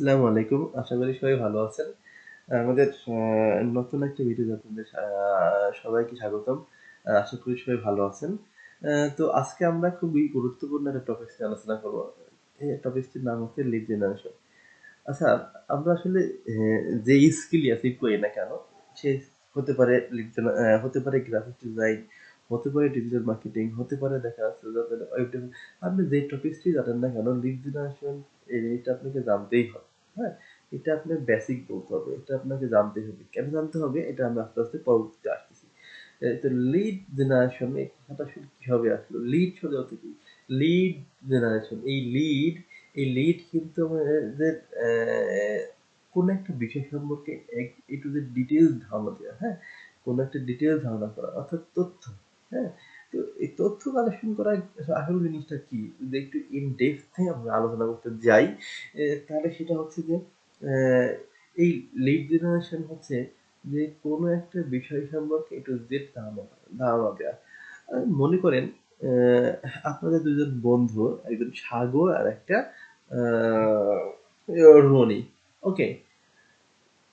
আসসালামু আলাইকুম। আশা করি সবাই ভালো আছেন। আমাদের নতুন একটা ভিডিও আপনাদের সবাইকে স্বাগতম। আশা করি সবাই ভালো আছেন। তো আজকে আমরা খুবই গুরুত্বপূর্ণ একটা টপিক নিয়ে আলোচনা করব। এই টপিকটির নাম হচ্ছে লিড জেনারেশন আচ্ছা আমরা আসলে যে স্কিল অ্যাচিভ করি না কেন সে হতে পারে লিড হতে পারে গ্রাফিক ডিজাইন হতে পারে ডিজিটাল মার্কেটিং হতে পারে দেখা যাচ্ছে যে আপনার web development, আপনি যে টপিকটি জানেন না কেন লিড জেনারেশন জিনিসটা আপনাকে জানতেই হবে। হ্যাঁ এটা আপনার বেসিক বলতে হবে এটা আপনাকে জানতেই হবে। কেন জানতে হবে? এটা আমরা আস্তে আস্তে পরবর্তীতে আসতেছি। এ, তো লিড জেনারেশন এই কথাটা আসলে কীভাবে আসলো? লিড শব্দ অর্থ কি? লিড জেনারেশন এই লিড এই লিড কিন্তু আমাদের কোন একটা বিষয় সম্পর্কে একটু যে ডিটেলস ধারণা দেওয়া হ্যাঁ? কোন একটা ডিটেলস ধারণা করা অর্থাৎ তথ্য হ্যাঁ? তো এই তথ্য কালেকশন করা আসল জিনিসটা কি? যদি একটু ইন ডেপথে আমরা আলোচনা করতে যাই তাহলে সেটা হচ্ছে যে এই লিড জেনারেশন হচ্ছে যে কোনো একটা বিষয় সম্পর্কে একটু জেড ধারণা ধারণা দেওয়া মনে করেন আপনাদের দুজন বন্ধু, একজন সাগর আর একটা রনি। ওকে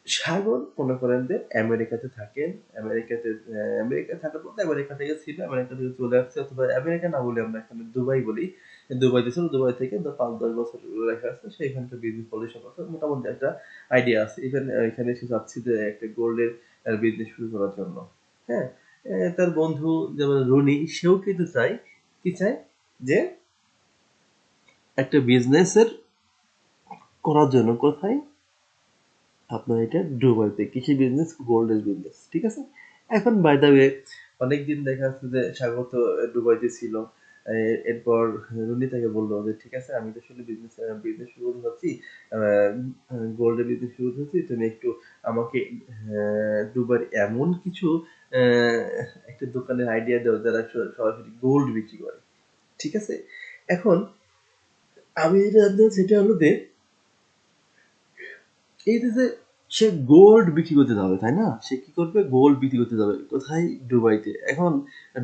সাগর, মনে করেন যে আমেরিকাতে থাকেন, আমেরিকাতে আমেরিকা থাকার পর আমেরিকা থেকে ছিল, আমেরিকা থেকে চলে আসছে, অথবা আমেরিকা না বলে আমরা এখানে দুবাই বলি। দুবাইতে ছিল, দুবাই থেকে পাঁচ, দশ বছর রেখে আসছে সেইখানকার বিজনেস পলিসি কথা মোটামুটি একটা আইডিয়া আছে। এখানে এখানে এসে চাচ্ছি যে একটা গোল্ডের বিজনেস শুরু করার জন্য। হ্যাঁ? তার বন্ধু যেমন রনি, সেও কিন্তু চাই কি চায়? যে একটা বিজনেসের করার জন্য, কোথায়? আপনার এটা দুবাইতে কৃষি বিজনেস গোল্ডের বিজনেস ঠিক আছে? এখন বাই দ্য ওয়ে অনেকদিন দেখা যাচ্ছে যে স্বাগত দুবাইতে ছিল। এরপর রুনি তাকে বলল যে, ঠিক আছে, আমি তো আসলে বিজনেস বিজনেস শুরু করতে গোল্ডের বিজনেস শুরু করতে তুমি একটু আমাকে দুবার এমন কিছু একটা দোকানের আইডিয়া দাও যারা সরাসরি গোল্ড বিক্রি করে। ঠিক আছে? এখন, আমি যেটা সেটা হলো যে, এই যে সে গোল্ড বিক্রি করতে যাবে, তাই না? সে কি করবে? গোল্ড বিক্রি করতে যাবে। কোথায়? দুবাইতে। এখন,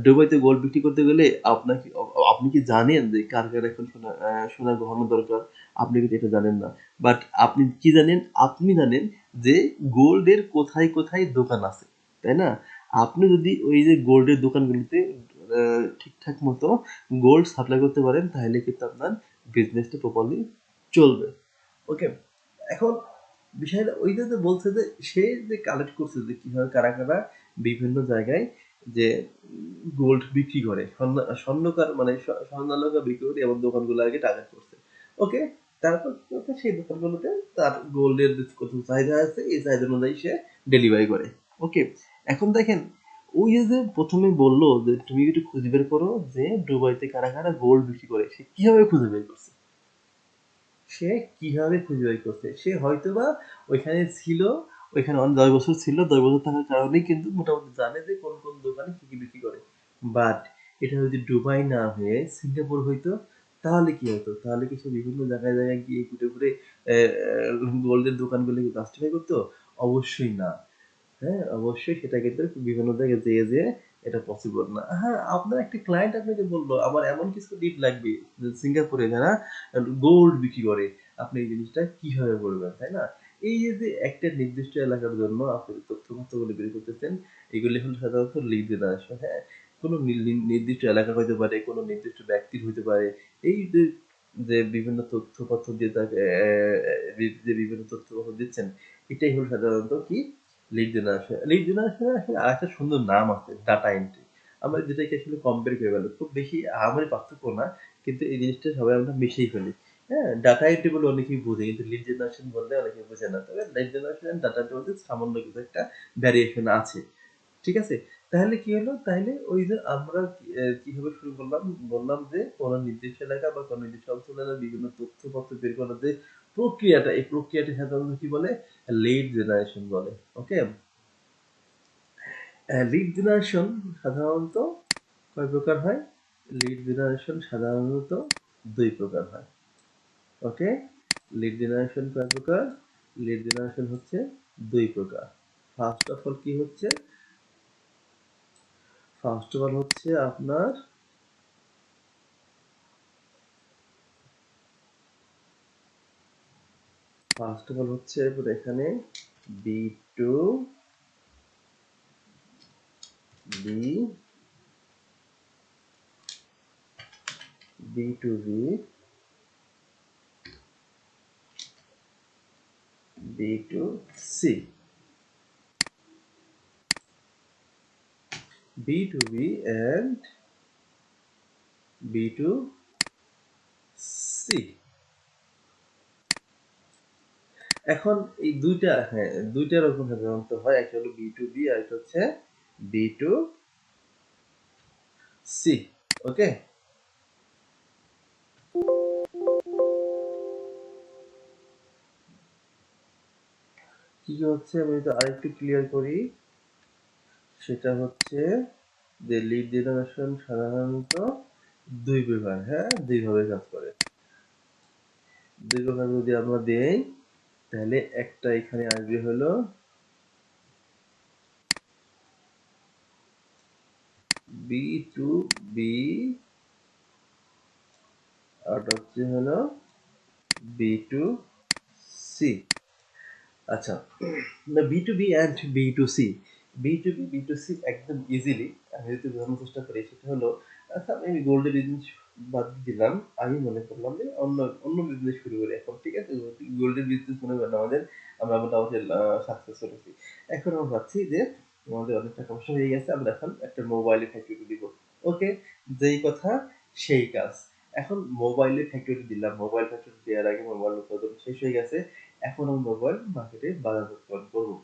দুবাইতে গোল্ড বিক্রি করতে গেলে আপনাকে, আপনি কি জানেন যে কার কার এখন সোনা সোনা গহনা দরকার? আপনি কিন্তু এটা জানেন না। বাট আপনি কি জানেন? আপনি জানেন যে গোল্ডের কোথায় কোথায় দোকান আছে, তাই না? আপনি যদি ওই যে গোল্ডের দোকানগুলিতে ঠিকঠাক মতো গোল্ড সাপ্লাই করতে পারেন, তাহলে কিন্তু আপনার বিজনেসটা প্রপারলি চলবে। ওকে এখন বিষয়টা ওইটা যে বলছে যে সে যে কালেক্ট করছে যে কীভাবে কারা কারা বিভিন্ন জায়গায় যে গোল্ড বিক্রি করে স্বর্ণকার মানে স্ব- স্বর্ণালঙ্কা বিক্রি করে এমন দোকানগুলো আগে টার্গেট করছে। ওকে তারপর সেই দোকানগুলোতে তার গোল্ডের কত চাহিদা আছে, এই চাহিদা অনুযায়ী সে ডেলিভারি করে। ওকে এখন দেখেন, ওই যে প্রথমে বলল যে তুমি একটু খুঁজে বের করো যে দুবাইতে কারা কারা গোল্ড বিক্রি করে, সে কীভাবে খুঁজে বের করছে? সে কীভাবে খুঁজে বের করছে? সে হয়তোবা ওইখানে ছিল, ওইখানে অনেক দশ বছর ছিল, দশ বছর থাকার কারণেই কিন্তু মোটামুটি জানে যে কোন কোন দোকানে কি কি বিক্রি করে। বাট এটা যদি দুবাই না হয়ে সিঙ্গাপুর হইতো, তাহলে কি হতো? তাহলে কি সে বিভিন্ন জায়গায় জায়গায় গিয়ে ঘুরে ঘুরে গোল্ডের দোকানগুলো কি জাস্টিফাই করতো? অবশ্যই না। হ্যাঁ অবশ্যই সেটা কিন্তু বিভিন্ন জায়গায় যেয়ে যেয়ে এটা পসিবল না। হ্যাঁ আপনার একটা ক্লায়েন্ট আপনাকে বলল, আমার এমন কিছু লিড লাগবে সিঙ্গাপুরে যারা গোল্ড বিক্রি করে, আপনি এই জিনিসটা কীভাবে করবেন তাই না? এই যে একটা নির্দিষ্ট এলাকার জন্য আপনি তথ্য তথ্যগুলি বের করতেছেন, এগুলি হল সাধারণত লিড জেনারেশন হ্যাঁ কোনো নির্দিষ্ট এলাকা হইতে পারে, কোনো নির্দিষ্ট ব্যক্তির হইতে পারে, এই যে বিভিন্ন তথ্যপত্র দিয়ে তাকে যে বিভিন্ন তথ্যপত্র দিচ্ছেন, এটাই হল সাধারণত কি লিড জেনারেশন লিড আসলে আরেকটা সুন্দর নাম আছে ডাটা এন্ট্রি আমরা যেটাকে আসলে কম্পেয়ার করে খুব বেশি পার্থক্য না, কিন্তু এই জিনিসটা সবাই আমরা মিশেই ফেলি। হ্যাঁ ডাটা এন্ট্রি বলে অনেকেই বোঝে, কিন্তু লিড জেনারেশন বললে অনেকে বোঝে না। তবে লিড জেনারেশন ডাটা এন্ট্রি মধ্যে সামান্য কিছু একটা ভ্যারিয়েশন আছে। ঠিক আছে? তাহলে কি হলো? তাহলে ওই যে আমরা কীভাবে শুরু করলাম? বললাম যে কোনো নির্দিষ্ট এলাকা বা কোনো নির্দিষ্ট অঞ্চলের বিভিন্ন তথ্যপত্র বের করার যে প্রক্রিয়াটা, এই প্রক্রিয়াটি সাধারণত কি বলে? লিড জেনারেশন বলে ওকে লিড জেনারেশন সাধারণত কয় প্রকার হয়? লিড জেনারেশন সাধারণত দুই প্রকার হয় ওকে লিড জেনারেশন কয় প্রকার? লিড জেনারেশন হচ্ছে দুই প্রকার। ফার্স্ট অফ অল কি হচ্ছে? ফার্স্ট অফ অল হচ্ছে আপনার ফার্স্ট অফ অল হচ্ছে এখানে B to B B to B B to C B to B and B to C এখন এই দুইটা হ্যাঁ দুইটা রকম সাধারণত হয়। একটা হলো বি টু বি আর একটা হচ্ছে বি টু সি ওকে কি হচ্ছে? আমি তো আরেকটু ক্লিয়ার করি। সেটা হচ্ছে যে লিড জেনারেশন সাধারণত দুই প্রকার হ্যাঁ? দুইভাবে কাজ করে। দুই প্রকার যদি আমরা দেই তাহলে একটা এখানে আসবে হলো বি টু বি আর হচ্ছে হলো বি টু সি আচ্ছা B to B and B to C B to B B to C একদম ইজিলি আমি যদি বোঝানোর চেষ্টা করি, সেটা হলো আচ্ছা আমি গোল্ডের বিজনেস বাদ দিলাম। আমি মনে করলাম যে অন্য অন্য বিজনেস শুরু করি এখন, ঠিক আছে? গোল্ডের বিজনেস মনে করেন আমাদের, আমরা মোটামুটি সাকসেস করেছি। এখন আমরা ভাবছি যে আমাদের অনেক টাকা পয়সা হয়ে গেছে, আমরা এখন একটা মোবাইলের ফ্যাক্টরি দিব। ওকে যেই কথা, সেই কাজ। এখন মোবাইলের ফ্যাক্টরি দিলাম। মোবাইল ফ্যাক্টরি দেওয়ার আগে মোবাইল উৎপাদন শেষ হয়ে গেছে। এখন আমি মোবাইল মার্কেটে বাজারজাতকরণ করব।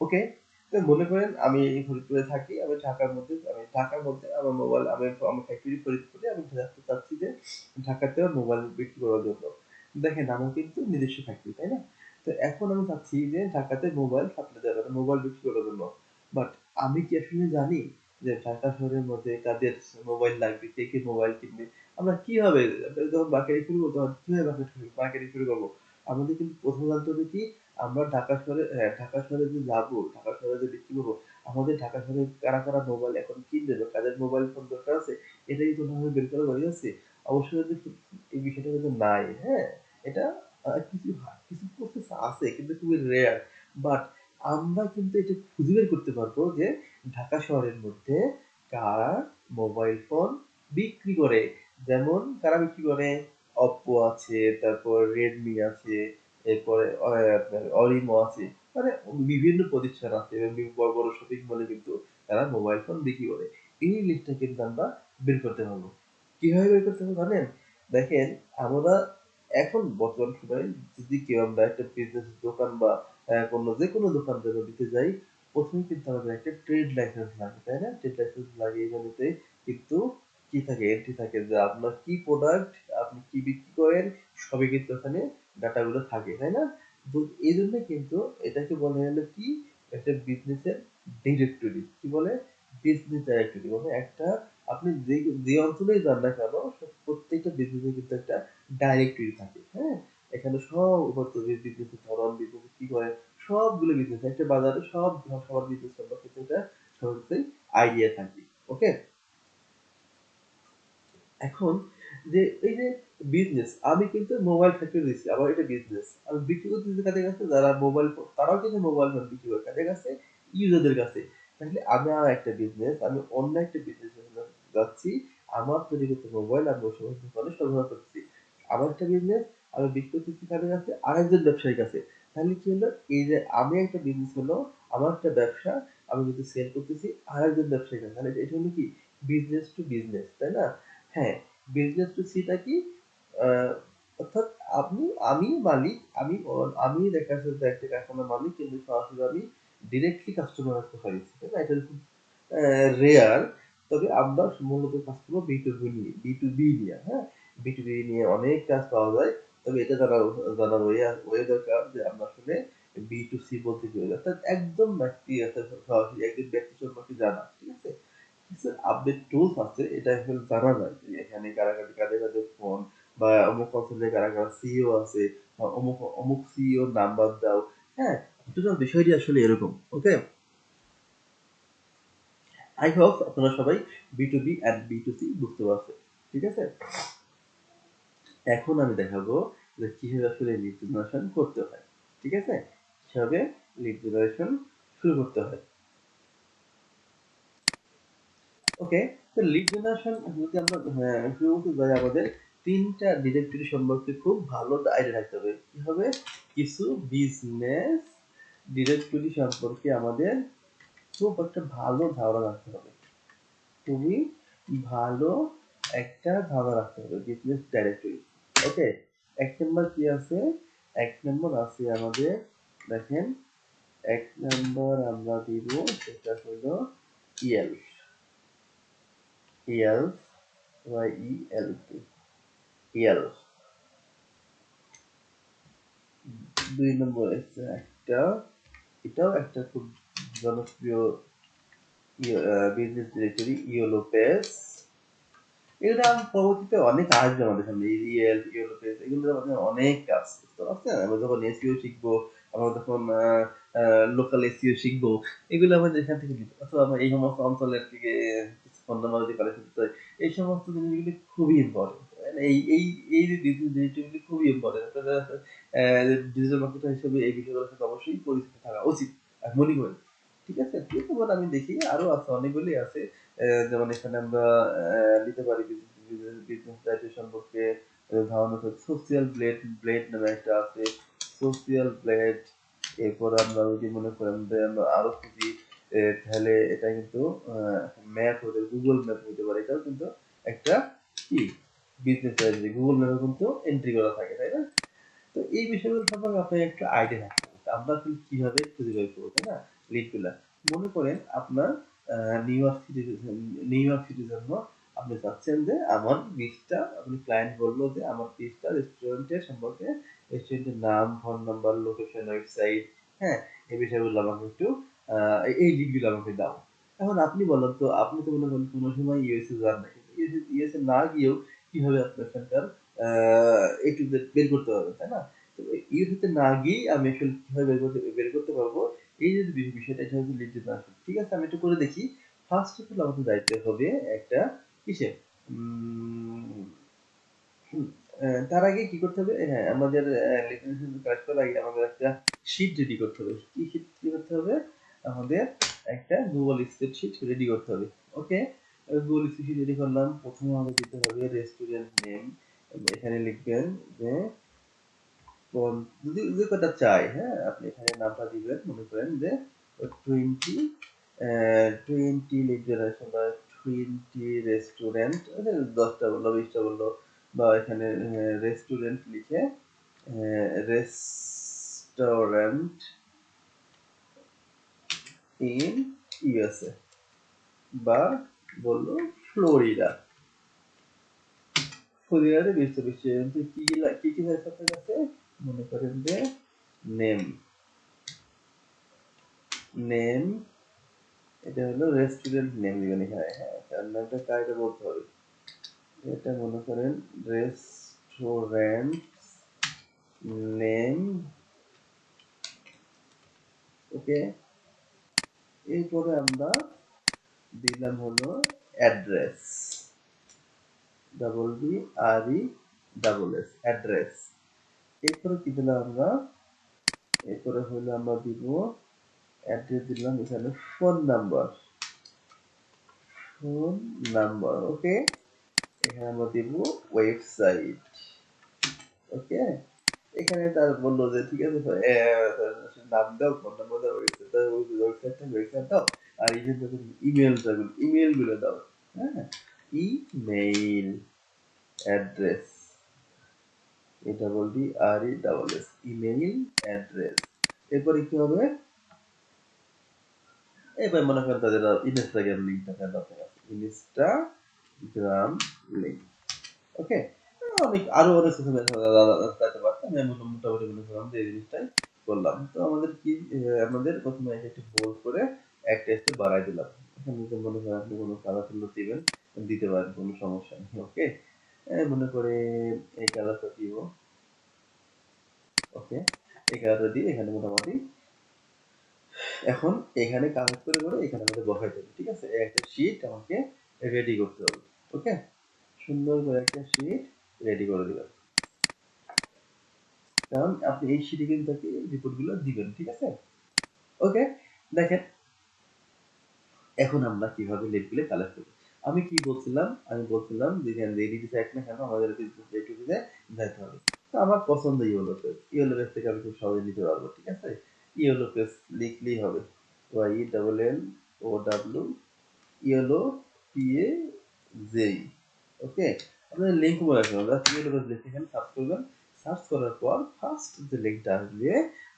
ওকে মনে করেন আমি এই ফরিদপুরে থাকি, আমি ঢাকার মধ্যে, আমি ঢাকার মধ্যে আমার মোবাইল আমি আমার ফ্যাক্টরি ফরিদপুরে আমি জানতে চাচ্ছি যে ঢাকাতেও মোবাইল বিক্রি করার জন্য দেখেন, আমার কিন্তু নিজস্ব ফ্যাক্টরি তাই না? তো এখন আমি চাচ্ছি যে ঢাকাতে মোবাইল সাপ্লাই দেওয়ার মোবাইল বিক্রি করার জন্য। বাট আমি কি আসলে জানি যে ঢাকা শহরের মধ্যে কাদের মোবাইল লাগবে, কে কে মোবাইল কিনবে? আমরা কীভাবে যখন মার্কেটিং শুরু করব, তখন কীভাবে মার্কেটিং শুরু করব? আমাদের কিন্তু প্রথম জানতে হবে কি আমরা ঢাকা শহরে হ্যাঁ, ঢাকা শহরে যে যাব ঢাকা শহরে যে বিক্রি করব আমাদের ঢাকা শহরে কারা কারা মোবাইল এখন কিনবে বা কাদের মোবাইল ফোন দরকার আছে এটা কিন্তু ওনারা বের করা বাড়ি আছে? অবশ্যই কিন্তু এই বিষয়টা কিন্তু নাই হ্যাঁ? এটা কিছু কিছু প্রসেস আছে কিন্তু খুবই রেয়ার বাট আমরা কিন্তু এটা খুঁজে বের করতে পারব যে ঢাকা শহরের মধ্যে কারা মোবাইল ফোন বিক্রি করে। যেমন কারা বিক্রি করে? অপ্পো আছে তারপর রেডমি আছে এরপরে আপনার অরিমো আছে। মানে বিভিন্ন প্রতিষ্ঠান আছে এবং বড় বড় শপিং মলে কিন্তু তারা মোবাইল ফোন বিক্রি করে। এই লিস্টটা কিন্তু আমরা বের করতে পারব। কীভাবে বের করতে পারব জানেন? দেখেন, আমরা এখন বর্তমান সময়ে যদি কেউ আমরা একটা বিজনেস দোকান বা কোনো যে কোনো দোকান যেন দিতে যাই, প্রথমে কিন্তু আমাদের একটা ট্রেড লাইসেন্স লাগে, তাই না? ট্রেড লাইসেন্স লাগিয়ে জমিতে কিন্তু কি থাকে? এন্ট্রি থাকে যে আপনার কি প্রোডাক্ট আপনি কি বিক্রি করেন, সবই কিন্তু ওখানে ডাটাগুলো থাকে, তাই না? তো এই জন্য কিন্তু এটাকে বলা হলো কি? একটা বিজনেসের ডিরেক্টরি কি বলে? বিজনেস ডাইরেক্টরি মানে একটা আপনি যে যে অঞ্চলেই যান না কেন, প্রত্যেকটা বিজনেসে কিন্তু একটা ডাইরেক্টরি থাকে হ্যাঁ? এখানে সব বিজনেসের ধরন বিজনেস কি করে? সবগুলো বিজনেস একটা বাজারে সব সবার বিজনেস সম্পর্কে একটা সবার আইডিয়া থাকে ওকে এখন যে, এই যে বিজনেস আমি কিন্তু মোবাইল ফ্যাক্টরি দিচ্ছি আমার এটা বিজনেস আমি বিক্রি করতেছি কাদের কাছে? যারা মোবাইল তারাও কিন্তু মোবাইল ফোন বিক্রি করে। কাদের কাছে? ইউজারদের কাছে। তাহলে আমার একটা বিজনেস আমি অন্য একটা বিজনেস যাচ্ছি। আমার তৈরি করতে মোবাইল আমি ওই সমস্ত দোকানে সরবরাহ করছি। আমার একটা বিজনেস আমি বিক্রি করতেছি কাদের কাছে? আরেকজন ব্যবসায়ীর কাছে। তাহলে কি হলো? এই যে আমি একটা বিজনেস হলো, আমার একটা ব্যবসা, আমি যদি সেল করতেছি আরেকজন ব্যবসায়ীর কাছে। তাহলে এটা হলো কি? বিজনেস টু বিজনেস তাই না? হ্যাঁ বিজনেস টু সিটা কি? অর্থাৎ আপনি, আমি মালিক, আমি আমি দেখা যাচ্ছে একটা কারখানার মালিক, কিন্তু সরাসরি আমি ডিরেক্টলি কাস্টমার তাই না? এটা খুব রেয়ার তবে আমরা মূলত করব বি টু বি নিয়ে বি টু বি নিয়ে হ্যাঁ? বি টু বি নিয়ে অনেক কাজ পাওয়া যায়, তবে এটা জানা জানা ওয়ে দরকার যে আমরা আসলে বি টু সি বলতে কি অর্থাৎ একদম ব্যক্তি সরাসরি একজন ব্যক্তি সম্পর্কে জানা, ঠিক আছে? আপডেট টুলস আছে, এটা এখন জানা যায় এখানে কারা কাদের কাদের ফোন বা অমুক অঞ্চলে কারা কারা সিইও আছে অমুক অমুক সিইও নাম্বার দাও হ্যাঁ টোটাল বিষয়টি আসলে এরকম ওকে আই হোপ আপনারা সবাই B to B and B to C বুঝতে পারছেন ঠিক আছে এখন আমি দেখাবো যে কীভাবে আসলে লিড জেনারেশন করতে হয় ঠিক আছে সেভাবে লিড জেনারেশন শুরু করতে হয় ওকে তো লিড জেনারেশন যদি আমরা শুরু করতে যাই আমাদের তিনটা ডিরেক্টরি সম্পর্কে খুব ভালো আইডিয়া থাকতে হবে। কি হবে? কিছু বিজনেস ডিরেক্টরি সম্পর্কে আমাদের খুব একটা ভালো ধারণা রাখতে হবে। খুবই ভালো একটা ধারণা রাখতে হবে বিজনেস ডাইরেক্টরি ওকে এক নম্বর কি আছে? এক নম্বর আছে আমাদের, দেখেন, এক নম্বর আমরা দিব সেটা হলো L L Y E L T L দুই নম্বর একটা, এটাও একটা খুব জনপ্রিয় বিজনেস ডিরেক্টরি ইওলো পেস এগুলো পরবর্তীতে অনেক আসবে আমাদের সামনে ইএল ইওলো পেস এগুলো আমাদের অনেক কাজ বুঝতে পারছেন আমরা যখন এসিও শিখব, আমরা যখন লোকাল এসিও শিখব, এগুলো আমাদের এখান থেকে দিতে অথবা আমরা এই সমস্ত অঞ্চলের থেকে কিছু ফন্ড যদি কালেকশন করতে হয়, এই সমস্ত জিনিসগুলি খুবই ইম্পর্টেন্ট এই এই এই জিনিসগুলি খুবই ইম্পর্টেন্ট ডিজিটাল মার্কেটার হিসেবে এই সাথে অবশ্যই পরিচিত থাকা উচিত আমি মনে করি। ঠিক আছে? আমি দেখি, আরও আছে, অনেকগুলি আছে। যেমন এখানে আমরা নিতে পারি বিজনেস ডাইটের সম্পর্কে ধারণা সোশিয়াল ব্লেড ব্লেড নামে একটা আছে। সোশিয়াল ব্লেড এরপর আমরা যদি মনে করেন আমরা আরও খুঁজি তাহলে এটা কিন্তু ম্যাপ হতে গুগল ম্যাপ হতে পারে। এটাও কিন্তু একটা কি? বিজনেস গুগল ম্যাপে কিন্তু এন্ট্রি করা থাকে, তাই না? তো এই বিষয়গুলো সম্পর্কে আপনার একটা আইডিয়া থাকতে হবে। আমরা আসলে খুঁজে বের করব, তাই না? লিডগুলা মনে করেন আপনার New York city New York সিটির জন্য আপনি চাচ্ছেন যে আমার আপনি ক্লায়েন্ট বলল যে আমার রেস্টুরেন্টের সম্পর্কে রেস্টুরেন্টের নাম ফোন নাম্বার লোকেশন ওয়েবসাইট হ্যাঁ এই বিষয়গুলো আমাকে একটু এই লিডগুলো আমাকে দাও। এখন আপনি বলেন তো, আপনি তো মনে করেন কোনো সময় ইউএসএ যান না ইউএসএ না গিয়েও কীভাবে আপনার সেন্টার একটু বের করতে পারবেন তাই না? তো ইউএসএ না গিয়ে আমি আসলে কীভাবে বের করতে বের করতে পারব, এই যে বিষয়টা এটা হচ্ছে লিড জেনারেশন ঠিক আছে, আমি একটু করে দেখি। ফার্স্ট অফ অল আমাদের যাইতে হবে একটা কিসে তার আগে কি করতে হবে? হ্যাঁ আমাদের লিড জেনারেশন কাজ করার আগে আমাদের একটা শিট রেডি করতে হবে। কি শিট কি করতে হবে? আমাদের একটা গুগল স্প্রেডশিট রেডি করতে হবে। ওকে গুগল স্প্রেডশিট রেডি করলাম, প্রথমে আমাদের দিতে হবে রেস্টুরেন্ট নেম এখানে লিখবেন যে, কোন যদি যে কটা চাই হ্যাঁ আপনি এখানে নামটা দিবেন, মনে করেন যে টোয়েন্টি টোয়েন্টি জেনারেশন বা টোয়েন্টি রেস্টুরেন্ট দশটা বলল, বিশটা বলল, বা এখানে রেস্টুরেন্ট লিখে রেস্টুরেন্ট ইন ইউএসএ বা বলল, ফ্লোরিডা। ফ্লোরিডাতে বিশটা বিশটা কি কি কি কি আছে আপনার কাছে মনে করেন যে নেম। নেম, এটা হলো রেস্টুরেন্ট নেম দিবেন এখানে হ্যাঁ তার নামটা কাইটা বলতে হবে। এটা মনে করেন রেস্টুরেন্ট নেম। ওকে, এরপরে আমরা দিলাম হলো address. Double B R E double S, address. এরপরে কি দিলাম আমরা? এরপরে হলো আমরা দিব, অ্যাড্রেস দিলাম এখানে phone number. Phone number, okay? এখানে আমরা দিব ওয়েবসাইট, ওকে? এখানে তার বলল যে, ঠিক আছে নাম দাও, ফোন নাম্বার দাও ওয়েবসাইট ওয়েবসাইটটা ওয়েবসাইট দাও। আর এই যে দেখুন ইমেল ইমেলগুলো দাও। হ্যাঁ অ্যাড্রেস এটা বলবি R E double S email address এরপরে কি হবে? এবার মনে করেন তাদের ইনস্টাগ্রাম লিঙ্কটা দেওয়া দরকার আছে? ইনস্টাগ্রাম লিঙ্ক ওকে অনেক আরও অনেক কিছু চাইতে পারতাম। আমি মোটামুটি মনে করলাম যে এই জিনিসটাই করলাম। তো আমাদের কি, আমাদের প্রথমে একটু বোল্ড করে একটা একটু বাড়াই দিলাম। এখানে যে মনে করেন আপনি কোনো কালার তুলো দিবেন, দিতে পারেন, কোনো সমস্যা নেই ওকে মনে করে এই কালারটা দিব। ওকে এই কালারটা দিয়ে এখানে মোটামুটি এখন এখানে কাজ করে করে এখানে আমাদের বসাই দেবে, ঠিক আছে? একটা শীট আমাকে রেডি করতে হবে ওকে সুন্দর করে একটা শীট রেডি করে দিবেন কারণ আপনি এই শিটে কিন্তু রিপোর্টগুলো দিবেন, ঠিক আছে? ওকে দেখেন এখন আমরা কীভাবে লিডগুলো কালেক্ট করব? আমি কি বলছিলাম? আমি বলছিলাম যে রেডি থাক না কেন, আমাদের বিজনেস যাইতে হবে। তো আমার পছন্দ ইয়েলো পেজ ইয়েলো পেজ থেকে আমি খুব সহজে নিতে পারব, ঠিক আছে? ইয়েলো পেজ লিখলেই হবে। Y double L O W yellow P A G okay আপনাদের লিঙ্ক মনে রাখবেন আমরা ইয়েলো পেজ লিখে এখানে সার্চ করবেন। সার্চ করার পর ফার্স্ট যে লিঙ্কটা আসবে,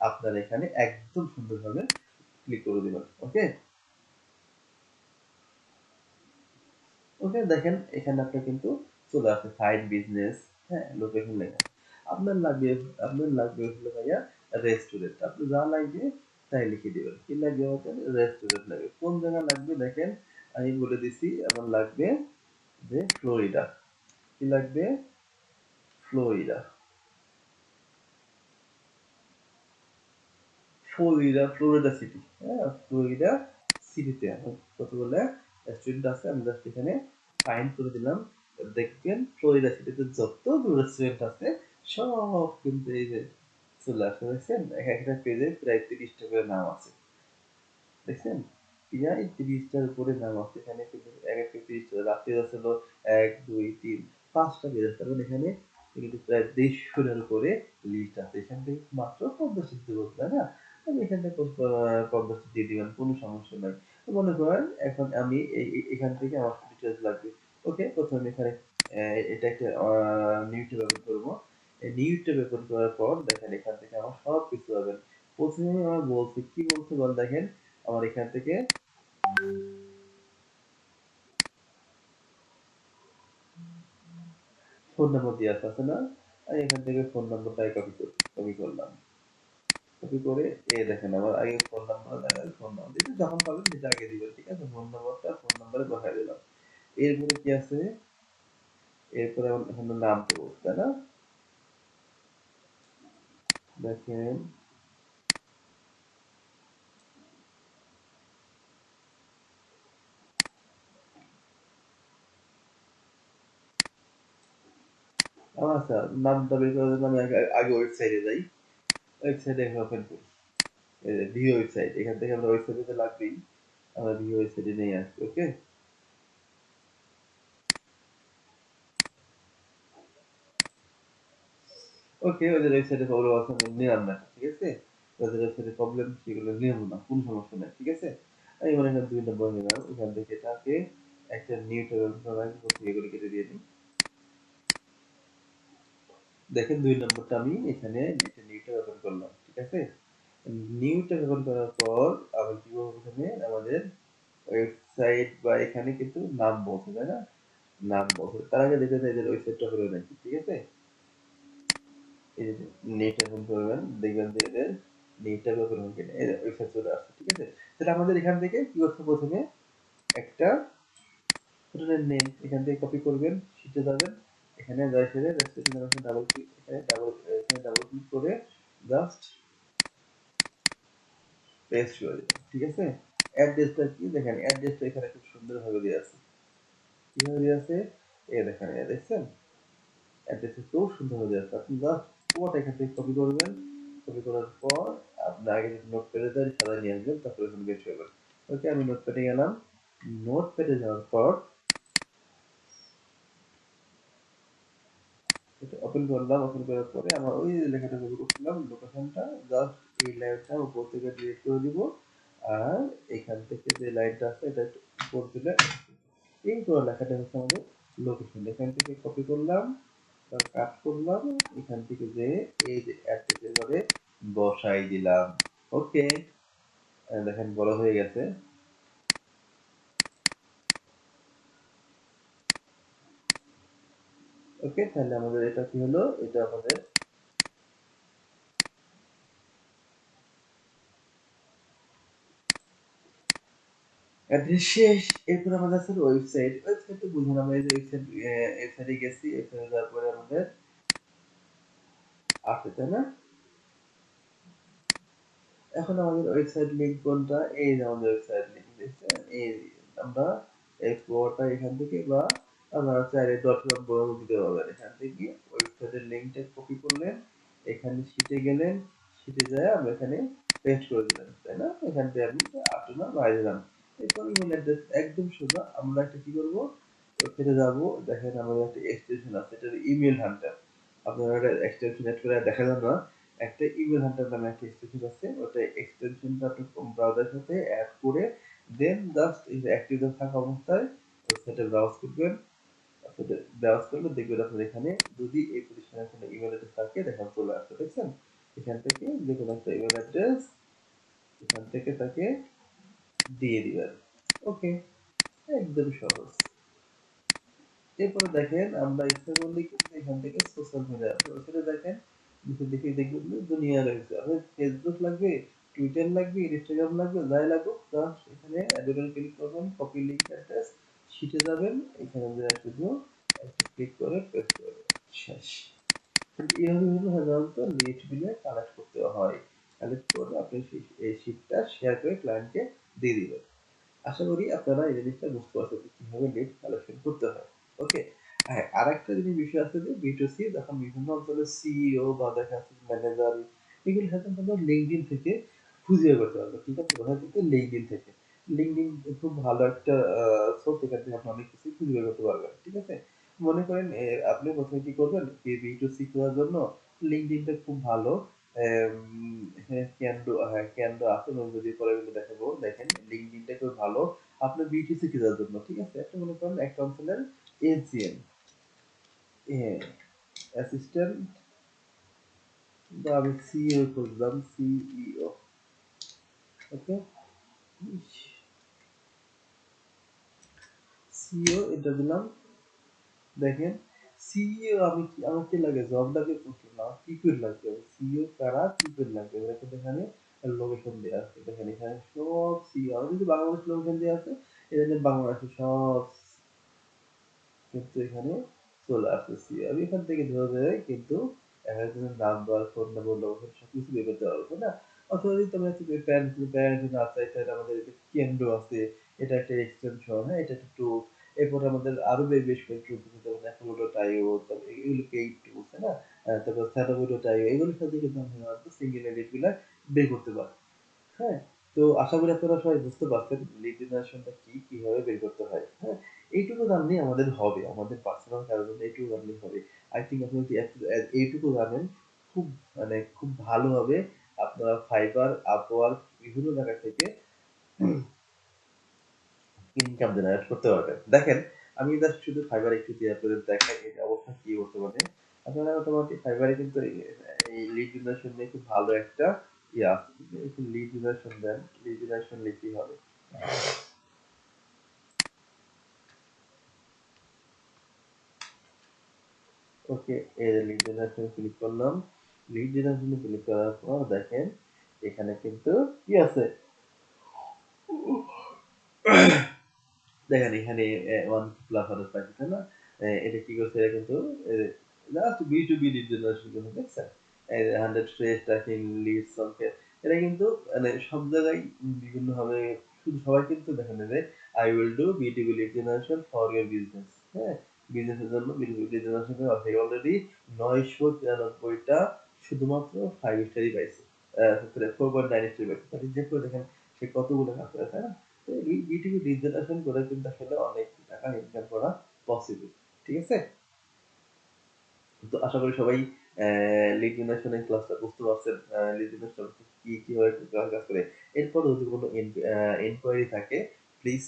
আপনার এখানে একদম সুন্দরভাবে ক্লিক করে দেবেন। ওকে ওকে, দেখেন, এখানে আপনার কিন্তু চলে আসে সাইড বিজনেস হ্যাঁ লোকেশন লেখা। আপনার লাগবে আপনার লাগবে হলো ভাইয়া রেস্টুরেন্ট আপনি যা লাগবে তাই লিখে দেবেন। কি লাগবে আমাদের? রেস্টুরেন্ট লাগবে। কোন জায়গা লাগবে? দেখেন, আমি বলে দিছি, আমার লাগবে যে ফ্লোরিডা কি লাগবে? ফ্লোরিডা ফ্লোরিডা ফ্লোরিডা সিটি হ্যাঁ ফ্লোরিডা সিটিতে কত বলে রেস্টুরেন্ট আছে ফাইন করে দিলাম। দেখবেন রেস্টুরেন্ট আছে, সব কিন্তু এই যে চলে দেখছেন? একটা পেজে প্রায় তিরিশটা করে নাম আছে। দেখছেন? প্রায় তিরিশটার উপরে নাম আছে। এখানে কিন্তু এক একটা তিরিশটা আছে এক, দুই, তিন, পাঁচটা পেজ আছে। তার এখানে কিন্তু প্রায় দেড়শোটার উপরে লিস্ট আছে। এখান থেকে মাত্র পঞ্চাশ দেবো তাই না? আমি এখান থেকে পঞ্চাশ দিয়ে দিবেন কোনো সমস্যা নাই। মনে করেন, এখন আমি এখান থেকে আমার ডিটেলস লাগবে। ওকে প্রথমে এখানে এটা একটা নিউটে ব্যবহার করব। নিউটে ব্যবহার করার পর দেখেন এখান থেকে আমার সব কিছু পাবেন। প্রথমে আমার বলছে, কি বলছে বল দেখেন। আমার এখান থেকে ফোন নাম্বার দিয়ে আছে না। আমি এখান থেকে ফোন নাম্বারটাই কপি কপি করলাম। কপি করে, এ দেখেন আমার আগে ফোন নাম্বার দেখাল ফোন নাম্বার দিতে যখন পাবেন সেটা আগে দিবেন, ঠিক আছে? ফোন নাম্বারটা ফোন নাম্বারে বসাই দিলাম। এরপরে কি আছে? এরপরে এখানে নাম দেবো তাই না? দেখেন। আচ্ছা নামটা বের করার জন্য আমি আগে ওয়েবসাইটে যাই। ওয়েবসাইটে ওপেন করি। ওয়েবসাইট। এখান থেকে আমরা ওয়েবসাইটে লাগবেই। আমরা ওয়েবসাইটে নিয়ে ওকে? ওকে, ওদের ওয়েবসাইটে প্রবলেম আছে, আমরা নিলাম না, ঠিক আছে? ওদের ওয়েবসাইটে প্রবলেম সেগুলো নিয়ম না, কোনো সমস্যা নেই, ঠিক আছে? আমি মনে করেন দুই নম্বর নিলাম, এখান থেকে এটাকে একটা নিউ টেবিল এগুলো কেটে দিয়ে দিই। দেখেন দুই নম্বরটা আমি এখানে নিউটা ব্যবহার করলাম, ঠিক আছে? নিউটা ব্যবহার করার পর আমি কি এখানে? আমাদের ওয়েবসাইট বা এখানে কিন্তু নাম বলছে, তাই না? নাম বলছে। তার আগে দেখে এদের ওয়েবসাইটটা হলো নাকি, ঠিক আছে? এই যে নেট ওপেন করবেন, দেখবেন যে এদের নেটটা ব্যবহার করবেন কিনা। এদের ওয়েবসাইট চলে আসছে, ঠিক আছে? তাহলে আমাদের এখান থেকে কি করতে প্রথমে? একটা নেম এখান থেকে কপি করবেন শিটে যাবেন। এখানে রেজিস্ট্রেশন ডাবল ক্লিক এখানে ডাবল এখানে ডাবল ক্লিক করে জাস্ট পেস্ট করে দিবেন ঠিক আছে? অ্যাড্রেসটা কি? দেখেন অ্যাড্রেসটা এখানে খুব সুন্দরভাবে দেওয়া আছে। কীভাবে দেওয়া আছে? এ দেখেন এ দেখছেন? অ্যাড্রেসটা খুব সুন্দরভাবে দেওয়া আছে। আপনি জাস্ট পুরোটা এখান থেকে কপি করবেন। কপি করার পর আপনি আগে যদি নোট প্যাডে দেন সাদা নিয়ে আসবেন, তারপরে এখানে বের করবেন ওকে আমি নোট প্যাডে গেলাম। নোট প্যাডে যাওয়ার পর এটা ওপেন করলাম, ওপেন করার পরে আমার ওই লেখাটা কপি করছিলাম লোকেশনটা জাস্ট এই লাইনটা উপর থেকে ডিলিট করে দিব। আর এখান থেকে যে লাইনটা আছে, এটা উপর দিলে এই পুরো লেখাটা হচ্ছে আমাদের লোকেশন এখান থেকে কপি করলাম কাট করলাম, এখান থেকে যে এই যে এভাবে বসাই দিলাম। ওকে দেখেন বড় হয়ে গেছে। ওকে, তাহলে আমাদের এটা কি হলো? এটা আমাদের শেষ। এরপর আমাদের আছে ওয়েবসাইট বুঝুন, আমরা ওয়েবসাইটে গেছি ওয়েবসাইটে যাওয়ার পরে আমাদের আসে তাই না? এখন আমাদের ওয়েবসাইট লিংক কোনটা? এই যে আমাদের ওয়েবসাইট লিংক দেখছেন? এই আমরা এই পুরোটা এখান থেকে বা আপনারা চাইলে ডট কম বলেও দিতে পারবেন এখান থেকে। গিয়ে ওয়েবসাইটের লিঙ্কটা কপি করলেন, এখানে শিটে গেলেন শিটে যায় আমরা এখানে পেস্ট করে দিলাম, তাই না? এখান থেকে আপনি না, বাইরে দিলাম এরপর ইমেল অ্যাড্রেস একদম সোজা, আমরা একটা কি করব? ওখানে যাব, দেখেন আমাদের একটা এক্সটেনশন আছে, এটা ইমেল হান্টার আপনারা একটা এক্সটেনশন অ্যাড করে দেখা যান না, একটা ইমেল হান্টার নামে একটা এক্সটেনশন আছে, ওটা এক্সটেনশনটা আপনি ব্রাউজার সাথে অ্যাড করে দেন জাস্ট এই অ্যাক্টিভ থাকা অবস্থায় ওয়েবসাইটে ব্রাউজ করবেন। ব্রাউজ করলে দেখবেন এখানে যদি এই প্রতিষ্ঠানের কোনো ইমেল অ্যাড্রেস থাকে দেখা চলে আসবে দেখছেন? এখান থেকে যে কোনো একটা ইমেল অ্যাড্রেস এখান থেকে তাকে দিয়ে দিবেন। ওকে? একদম সহজ। এরপরে দেখেন, আমরা ইচ্ছা করলে কিন্তু এখান থেকে সোশ্যাল মিডিয়া সেটা দেখেন, নিচে দেখে দেখবেন দুনিয়া রয়েছে। আপনার ফেসবুক লাগবে টুইটার লাগবে ইনস্টাগ্রাম লাগবে, যাই লাগুক জাস্ট এখানে অ্যাডোরে ক্লিক করবেন কপি লিঙ্ক অ্যাড্রেস শিটে যাবেন, এখানে শুধু একটা ক্লিক করে পেস্ট করবেন শেষ। এইভাবে হলো সাধারণত নেট বিলে কালেক্ট করতে হয়। কালেক্ট করে আপনি এই শিটটা শেয়ার করে ক্লায়েন্টকে দিয়ে দিবেন। আশা করি আপনারা এই জিনিসটা বুঝতে পারছেন কীভাবে নেট কালেকশন করতে হয়। ওকে হ্যাঁ আর একটা জিনিস বিষয় আছে যে বিটুসি যখন বিভিন্ন অঞ্চলের সিইও বা দেখা যাচ্ছে ম্যানেজার এগুলো আমরা লিঙ্কডিন থেকে খুঁজে করতে পারব ঠিক আছে? কোথায়? থেকে লিঙ্কডিন থেকে। লিঙ্কডিন খুব ভালো একটা সোর্স এখান থেকে আপনি অনেক কিছু খুঁজে বের করতে পারবেন, ঠিক আছে? মনে করেন আপনি প্রথমে কি করবেন বিটুসি করার জন্য লিঙ্কডিনটা খুব ভালো ক্যান্ডো হ্যাঁ ক্যান্ডো আছে যদি পরে দেখাবো, দেখেন লিঙ্কডিনটা খুব ভালো আপনার জন্য, ঠিক আছে? একটা মনে করেন এজিএম অ্যাসিস্ট্যান্ট বা আমি সিইও খুঁজলাম সিইও ওকে সিইও এটা দিলাম। দেখেন সিইও আমি কি আমার কি লাগে? জব লাগে না? কি করে লাগবে সিইও কারা? কি করে লাগবে দেখেন এখানে লোকেশন দেওয়া আছে। দেখেন, এখানে সব সিইও আমি যদি বাংলাদেশ লোকেশন দেওয়া আছে এখানে বাংলাদেশে সব কিন্তু এখানে চলে আসতেছি আমি এখান থেকে ধরে ধরে কিন্তু একজনের নাম্বার ফোন নাম্বার লোকেশন সব কিছু বের করতে পারব না? অথবা যদি তোমরা হচ্ছে প্যারেন্ট প্যারেন্ট আছে এটা আমাদের কেন্দ্র আছে, এটা একটা এক্সটেনশন হ্যাঁ? এটা একটা টুল এরপরে আমাদের আরও বেশ কয়েকটি টুল যেমন অ্যাপোলো টাইও তারপর এগুলো পেইড টুলস না? তারপর স্যাটাবোটো টাইও এগুলোর সাথে কিন্তু আমরা সিঙ্গেল এডিটগুলা বের করতে পারি। হ্যাঁ তো আশা করি আপনারা সবাই বুঝতে পারছেন লিড জেনারেশনটা কি, কীভাবে বের করতে হয় হ্যাঁ? এইটুকু জানলেই আমাদের হবে, আমাদের পার্সোনাল কারোর জন্য এইটুকু জানলেই হবে। আই থিঙ্ক আপনি যদি এইটুকু জানেন খুব মানে খুব ভালো হবে আপনারা ফাইবার আপওয়ার্ক বিভিন্ন জায়গা থেকে ইনকাম জেনারেট করতে পারবেন দেখেন, আমি জাস্ট শুধু ফাইবার একটু দিয়ে আপনাদের দেখাই এই অবস্থা কি বর্তমানে। আপনারা মোটামুটি ফাইবারে কিন্তু এই লিড জেনারেশন নিয়ে খুব ভালো একটা ইয়ে আছে। একটু লিড জেনারেশন দেন লিড জেনারেশন লিখতেই হবে? ওকে এই লিড জেনারেশন ক্লিক করলাম। লিড জেনারেশনে ক্লিক করার পর দেখেন, এখানে কিন্তু কি আছে? দেখেন, এখানে ওয়ান প্লাস পাইছে তাই না? এটা কি করছে এটা কিন্তু last B to B lead generation দেখছেন হান্ড্রেড লিড এটা কিন্তু মানে সব জায়গায় বিভিন্ন ভাবে শুধু সবাই কিন্তু দেখেন যে I will do B to B lead generation for business হ্যাঁ? বিজনেসের জন্য B to B lead generation already নয়শো তিরানব্বইটা শুধুমাত্র ফাইভ স্টারই পাইছে। ফোর পয়েন্ট নাইন স্টার পাইছে। তাহলে যে করে দেখেন, সে কতগুলো কাজ করে তাই না? তো বিটিভি লিড করে কিন্তু আসলে অনেক টাকা ইনকাম করা পসিবল ঠিক আছে? তো আশা করি সবাই ক্লাসটা বুঝতে পারছেন। কি কাজ করে? এরপর যদি কোনো এনকোয়ারি থাকে প্লিজ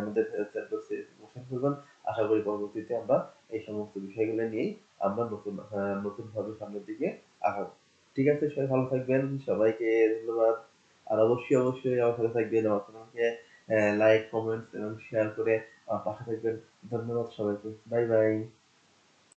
আমাদের চ্যাট বক্সে করবেন। আশা করি পরবর্তীতে আমরা এই সমস্ত বিষয়গুলো নিয়েই আমরা নতুন নতুন ভাবে সামনের দিকে আগাবো। ঠিক আছে, সবাই ভালো থাকবেন। সবাইকে ধন্যবাদ। আর অবশ্যই অবশ্যই আমার সাথে থাকবেন, আমার চ্যানেলকে লাইক কমেন্টস এবং শেয়ার করে পাশে থাকবেন। ধন্যবাদ সবাইকে। Bye bye